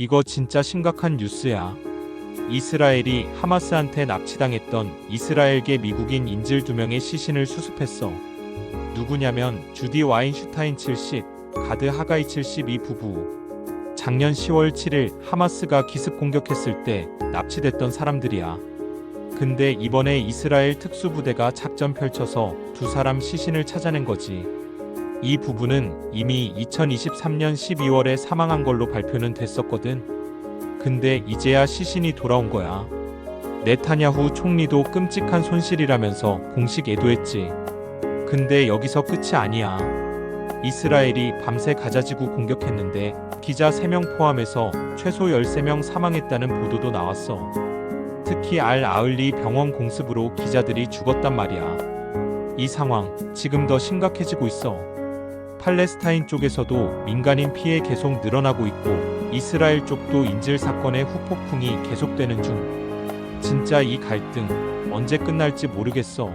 이거 진짜 심각한 뉴스야. 이스라엘이 하마스한테 납치당했던 이스라엘계 미국인 인질 두 명의 시신을 수습했어. 누구냐면 주디 와인슈타인 70, 가드 하가이 72 부부. 작년 10월 7일 하마스가 기습 공격했을 때 납치됐던 사람들이야. 근데 이번에 이스라엘 특수부대가 작전 펼쳐서 두 사람 시신을 찾아낸 거지. 이 부부는 이미 2023년 12월에 사망한 걸로 발표는 됐었거든. 근데 이제야 시신이 돌아온 거야. 네타냐후 총리도 끔찍한 손실이라면서 공식 애도했지. 근데 여기서 끝이 아니야. 이스라엘이 밤새 가자지구 공격했는데 기자 3명 포함해서 최소 13명 사망했다는 보도도 나왔어. 특히 알 아을리 병원 공습으로 기자들이 죽었단 말이야. 이 상황 지금 더 심각해지고 있어. 팔레스타인 쪽에서도 민간인 피해 계속 늘어나고 있고 이스라엘 쪽도 인질 사건의 후폭풍이 계속되는 중. 진짜 이 갈등 언제 끝날지 모르겠어.